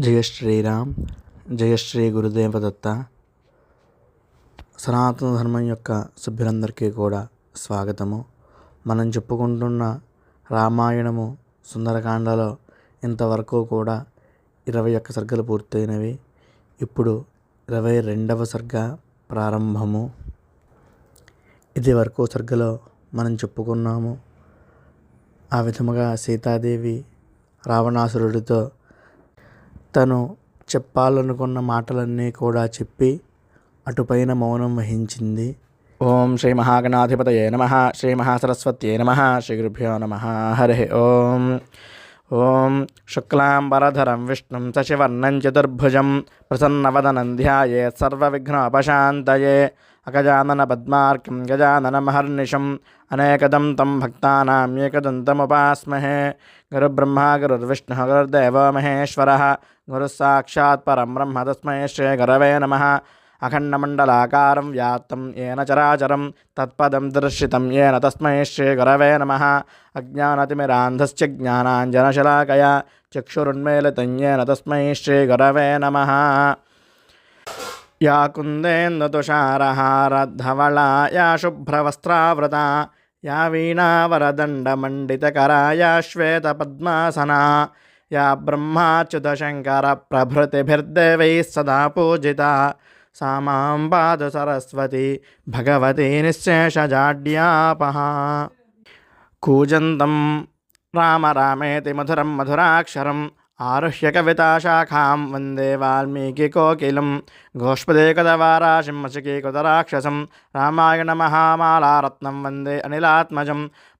జయ శ్రీరామ్ జయ శ్రీ గురుదేవదత్త సనాతన ధర్మం యొక్క సభ్యులందరికీ కూడా స్వాగతము. మనం చెప్పుకుంటున్న రామాయణము సుందరకాండలో ఇంతవరకు కూడా ఇరవై ఒక్క సర్గలు పూర్తయినవి. ఇప్పుడు ఇరవై రెండవ సర్గ ప్రారంభము. ఇది వరకు సర్గలో మనం చెప్పుకున్నాము. ఆ విధముగా సీతాదేవి రావణాసురుడితో తను చెప్పాలనుకున్న మాటలన్నీ కూడా చెప్పి అటుపైన మౌనం వహించింది. ఓం శ్రీ మహాగణాధిపతయే నమ శ్రీ మహాసరస్వత్యే నమ శ్రీ గురుభ్యో నమ. హరి ఓం. ఓం శుక్లాంబరధరం విష్ణుం శశివర్ణం చతుర్భుజం ప్రసన్నవదనం ధ్యాయే సర్వవిఘ్నోపశాంతయే అగజానన పద్మార్కం గజాననమహర్నిశం అనేకదం తం భక్తానాం ఏకదంతముపాస్మహే. గురుబ్రహ్మ గురుర్విష్ణు గురుర్దేవో మహేశ్వర గురుస్సాక్షాత్ పరం బ్రహ్మ తస్మై శ్రీ గురవే నమ అఖండమండలాకారం వ్యాప్తం ఏన చరాచరం తత్పదం దర్శితం ఏన తస్మై శ్రీ గురవే నమ అజ్ఞానతిమిరాంధస్య జ్ఞానాంజనశలాకయా చక్షురున్మేలితం ఏన తస్మై శ్రీ గురవే నమ యా కుందేందుతుషారహారధవళా యా శుభ్రవస్త్రావృత యా వీణావరదండమండితకరా యా శ్వేతపద్మాసనా యా బ్రహ్మాచ్యుతశంకర ప్రభృతిభిర్దేవై సదా పూజిత. సామాంబాదు సరస్వతి భగవతి నిశ్శేషజాడ్యాపహ కూజంతం రామ రామేతి మధురం మధురాక్షరం ఆరుహ్య కవితాశాఖాం వందే వాల్మీకి కోకిలం. గోష్పదే కదవారాశిం మచకీ రామాయణ మహామాలారత్నం వందే అనిలాత్మజం.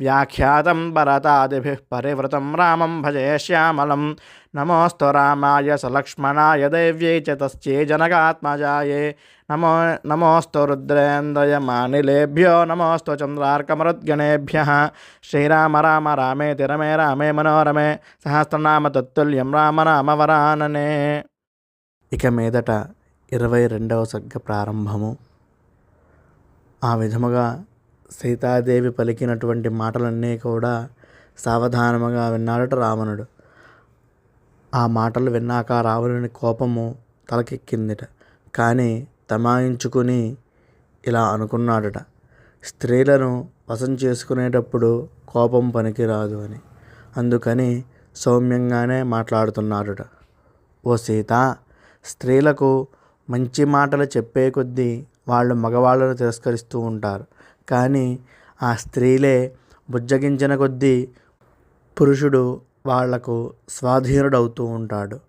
వ్యాఖ్యాతం భరతాదిభిः పరివృతం రామం భజే శ్యామలం. నమోస్తు రామాయ సలక్ష్మణాయ దైవ్యై చ తస్యే జనకాత్మజాయే. నమో నమోస్తు రుద్రేంద్రయమానిలేభ్యో నమోస్తు చంద్రార్కమరుద్గణేభ్య. శ్రీరామ రామ రామే తిరమే రామే మనోరమే. సహస్రనామ తత్తుల్యం రామ రామ వరాననే. ఇక మీదట ఇరవై రెండవ సగ్గ ప్రారంభము. ఆ విధముగా సీతాదేవి పలికినటువంటి మాటలన్నీ కూడా సావధానముగా విన్నాడట రావణుడు. ఆ మాటలు విన్నాక రావణుని కోపము తలకెక్కిందిట. కానీ తమాయించుకుని ఇలా అనుకున్నాడట. స్త్రీలను వశం చేసుకునేటప్పుడు కోపం పనికిరాదు అని. అందుకని సౌమ్యంగానే మాట్లాడుతున్నాడుట. ఓ సీత స్త్రీలకు మంచి మాటలు చెప్పే కొద్దీ వాళ్ళు మగవాళ్ళను తిరస్కరిస్తూ ఉంటారు. కానీ ఆ స్త్రీలే బుజ్జగించిన కొద్దీ పురుషుడు వాళ్ళకు స్వాధీనుడు అవుతూ ఉంటాడు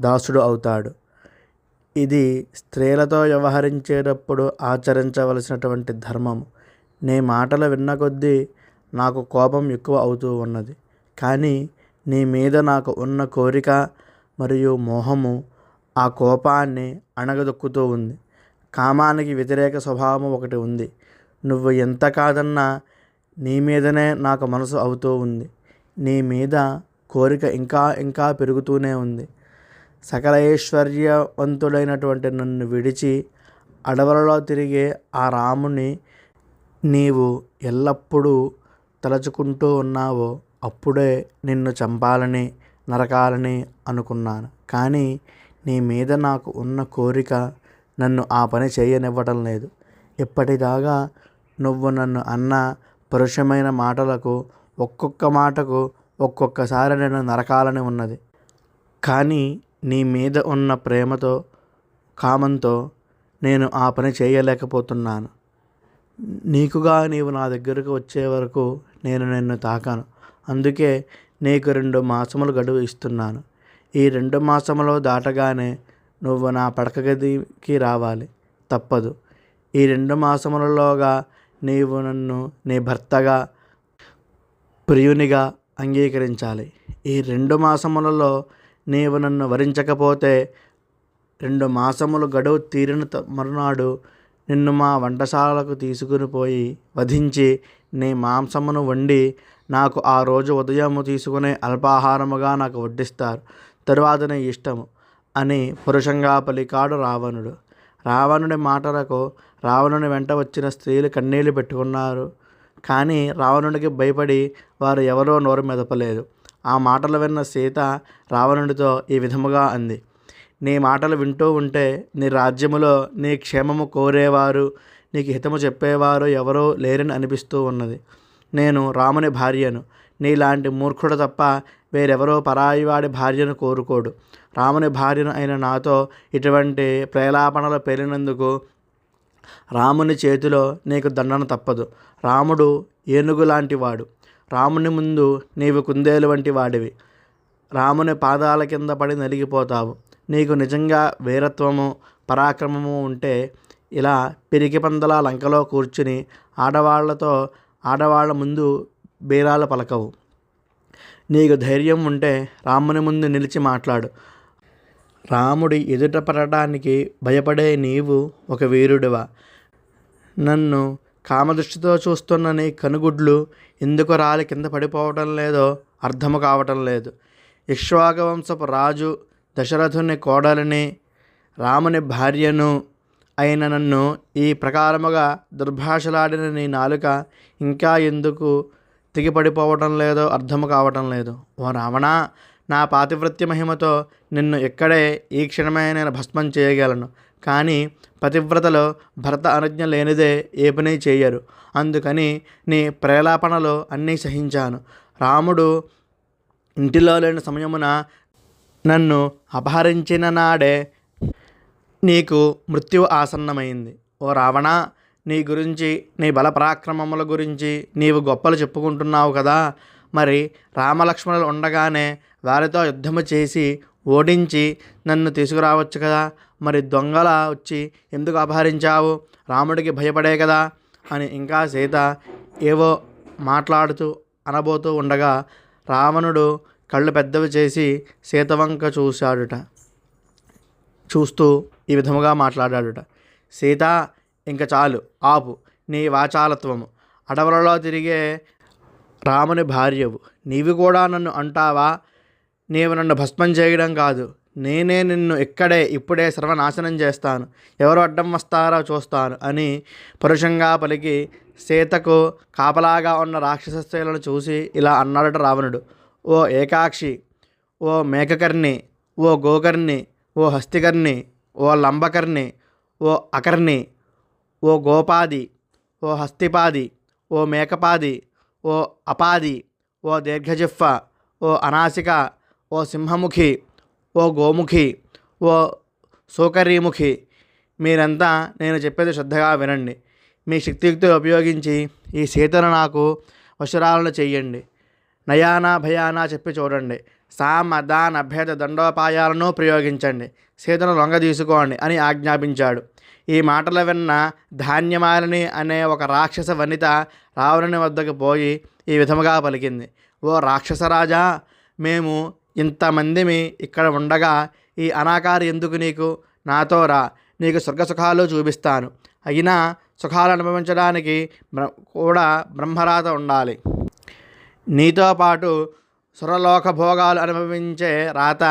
దాసుడు అవుతాడు. ఇది స్త్రీలతో వ్యవహరించేటప్పుడు ఆచరించవలసినటువంటి ధర్మము నీ మాటలు విన్న కొద్దీ నాకు కోపం ఎక్కువ అవుతూ ఉన్నది. కానీ నీ మీద నాకు ఉన్న కోరిక మరియు మోహము ఆ కోపాన్ని అణగదొక్కుతూ ఉంది. కామానికి వ్యతిరేక స్వభావం ఒకటి ఉంది. నువ్వు ఎంత కాదన్నా నీ మీదనే నాకు మనసు అవుతూ ఉంది. నీ మీద కోరిక ఇంకా ఇంకా పెరుగుతూనే ఉంది. సకల ఐశ్వర్యవంతుడైనటువంటి నన్ను విడిచి అడవులలో తిరిగే ఆ రాముని నీవు ఎల్లప్పుడూ తలుచుకుంటూ ఉన్నావో అప్పుడే నిన్ను చంపాలని నరకాలని అనుకున్నాను. కానీ నీ మీద నాకు ఉన్న కోరిక నన్ను ఆ పని చేయనివ్వటం లేదు. ఇప్పటిదాకా నువ్వు నన్ను అన్న పరుషమైన మాటలకు ఒక్కొక్క మాటకు ఒక్కొక్కసారి నేను నరకాలని ఉన్నది. కానీ నీ మీద ఉన్న ప్రేమతో కామంతో నేను ఆ పని చేయలేకపోతున్నాను. నీకుగా నీవు నా దగ్గరకు వచ్చే వరకు నేను నిన్ను తాకాను. అందుకే నీకు రెండు మాసములు గడువు ఇస్తున్నాను. ఈ రెండు మాసములు దాటగానే నువ్వు నా పడక గదికి రావాలి. తప్పదు. ఈ రెండు మాసములలోగా నీవు నన్ను నీ భర్తగా ప్రియునిగా అంగీకరించాలి. ఈ రెండు మాసములలో నీవు నన్ను వరించకపోతే రెండు మాసములు గడువు తీరిన త- మరునాడు నిన్ను మా వంటశాలకు తీసుకుని పోయి వధించి నీ మాంసమును వండి నాకు ఆ రోజు ఉదయము తీసుకునే అల్పాహారముగా నాకు వడ్డిస్తారు. తరువాత నీ ఇష్టము అని పురుషంగా పలికాడు రావణుడు. రావణుడి మాటలకు రావణుని వెంట వచ్చిన స్త్రీలు కన్నీళ్ళు పెట్టుకున్నారు. కానీ రావణుడికి భయపడి వారు ఎవరో నోరు మెదపలేదు. ఆ మాటలు విన్న సీత రావణుడితో ఈ విధముగా అంది. నీ మాటలు వింటూ ఉంటే నీ రాజ్యములో నీ క్షేమము కోరేవారు నీకు హితము చెప్పేవారు ఎవరో లేరని అనిపిస్తూ ఉన్నది. నేను రాముని భార్యను నీలాంటి మూర్ఖుడు తప్ప వేరెవరో పరాయివాడి భార్యను కోరుకోడు. రాముని భార్యను అయిన నాతో ఇటువంటి ప్రేలాపణలు పేలినందుకు రాముని చేతిలో నీకు దండన తప్పదు. రాముడు ఏనుగు లాంటి వాడు. రాముని ముందు నీవు కుందేలు వంటి వాడివి. రాముని పాదాల కింద పడి నలిగిపోతావు. నీకు నిజంగా వీరత్వము పరాక్రమము ఉంటే ఇలా పిరికి పందల లంకలో కూర్చుని ఆడవాళ్ళతో ఆడవాళ్ళ ముందు బీరాలు పలకవు. నీకు ధైర్యం ఉంటే రాముని ముందు నిలిచి మాట్లాడు. రాముడి ఎదుట పడటానికి భయపడే నీవు ఒక వీరుడివా? నన్ను కామదృష్టితో చూస్తున్న నీ కనుగుడ్లు ఎందుకు రాలి కింద పడిపోవటం లేదో అర్థము కావటం లేదు. ఇక్ష్వాకవంశపు రాజు దశరథుని కోడలిని రాముని భార్యను అయిన నన్ను ఈ ప్రకారముగా దుర్భాషలాడిన నీ నాలుక ఇంకా ఎందుకు తెగిపడిపోవటం లేదో అర్థము కావటం లేదు. ఓ రావణా నా పాతివృత్య మహిమతో నిన్ను ఇక్కడే ఈ క్షణమే నేను భస్మం చేయగలను. కానీ పతివ్రతలో భర్త అనుజ్ఞ లేనిదే ఏ పని చేయరు. అందుకని నీ ప్రేలాపనలో అన్నీ సహించాను. రాముడు ఇంటిలో లేని సమయమున నన్ను అపహరించిన నాడే నీకు మృత్యు ఆసన్నమైంది. ఓ రావణ నీ గురించి నీ బల పరాక్రమముల గురించి నీవు గొప్పలు చెప్పుకుంటున్నావు కదా. మరి రామలక్ష్మణులు ఉండగానే వారితో యుద్ధము చేసి ఓడించి నన్ను తీసుకురావచ్చు కదా? మరి దొంగల వచ్చి ఎందుకు అపహరించావు? రాముడికి భయపడే కదా? అని ఇంకా సీత ఏవో మాట్లాడుతూ అనబోతూ ఉండగా రావణుడు కళ్ళు పెద్దవి చేసి సీతవంక చూశాడుట. చూస్తూ ఈ విధముగా మాట్లాడాడుట. సీత ఇంక చాలు ఆపు. నీ వాచాలత్వము. అడవులలో తిరిగే రాముని భార్యవు. నీవు కూడా నన్ను అంటావా? నీవు నన్ను భస్మం చేయడం కాదు. నేనే నిన్ను ఇక్కడే ఇప్పుడే సర్వనాశనం చేస్తాను. ఎవరు అడ్డం వస్తారో చూస్తాను అని పరుషంగా పలికి సీతకు కాపలాగా ఉన్న రాక్షస స్త్రీలను చూసి ఇలా అన్నాడట రావణుడు. ఓ ఏకాక్షి ఓ మేకకర్ణి ఓ గోకర్ణి ఓ హస్తికర్ణి ఓ లంబకర్ణి ఓ అకర్ణి ఓ గోపాది ఓ హస్తిపాది ఓ మేకపాది ఓ అపాది ఓ దీర్ఘజిఫ్ఫ ఓ అనాసిక ఓ సింహముఖి ఓ గోముఖి ఓ సోకరీముఖి. మీరంతా నేను చెప్పేది శ్రద్ధగా వినండి. మీ శక్తియుక్తి ఉపయోగించి ఈ సీతను నాకు వశురాలను చెయ్యండి. నయానా భయానా చెప్పి చూడండి. సామ దాన్ దండోపాయాలను ప్రయోగించండి. సీతను లొంగ తీసుకోండి అని ఆజ్ఞాపించాడు. ఈ మాటలు విన్న ధాన్యమాలిని అనే ఒక రాక్షస వనిత రావణుని వద్దకు పోయి ఈ విధముగా పలికింది. ఓ రాక్షసరాజా మేము ఇంతమందిమి ఇక్కడ ఉండగా ఈ అనాకారి ఎందుకు నీకు? నాతో రా నీకు స్వర్గ సుఖాలు చూపిస్తాను. అయినా సుఖాలు అనుభవించడానికి బ్ర కూడా బ్రహ్మరాత ఉండాలి. నీతో పాటు సురలోక భోగాలు అనుభవించే రాత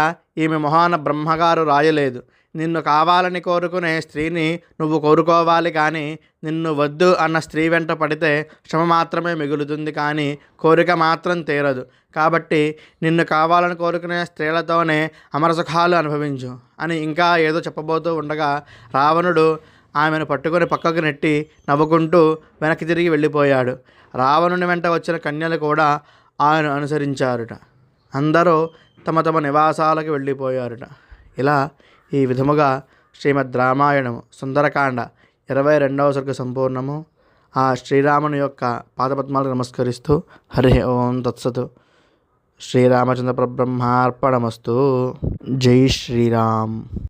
ఈమె మొహాన బ్రహ్మగారు రాయలేదు. నిన్ను కావాలని కోరుకునే స్త్రీని నువ్వు కోరుకోవాలి కానీ నిన్ను వద్దు అన్న స్త్రీ వెంట పడితే శ్రమ మాత్రమే మిగులుతుంది కానీ కోరిక మాత్రం తీరదు. కాబట్టి నిన్ను కావాలని కోరుకునే స్త్రీలతోనే అమరసుఖాలు అనుభవించు అని ఇంకా ఏదో చెప్పబోతూ ఉండగా రావణుడు ఆమెను పట్టుకొని పక్కకు నెట్టి నవ్వుకుంటూ వెనక్కి తిరిగి వెళ్ళిపోయాడు. రావణుని వెంట వచ్చిన కన్యలు కూడా ఆయన అనుసరించారుట. అందరూ తమ తమ నివాసాలకు వెళ్ళిపోయారుట. ఇలా ఈ విధముగా శ్రీమద్ రామాయణము సుందరకాండ ఇరవై రెండవ సర్గ సంపూర్ణము ఆ శ్రీరాముని యొక్క పాదపద్మాలకు నమస్కరిస్తూ హరి ఓం తత్సతు. శ్రీరామచంద్ర పరబ్రహ్మార్పణమస్తు. జై శ్రీరామ్.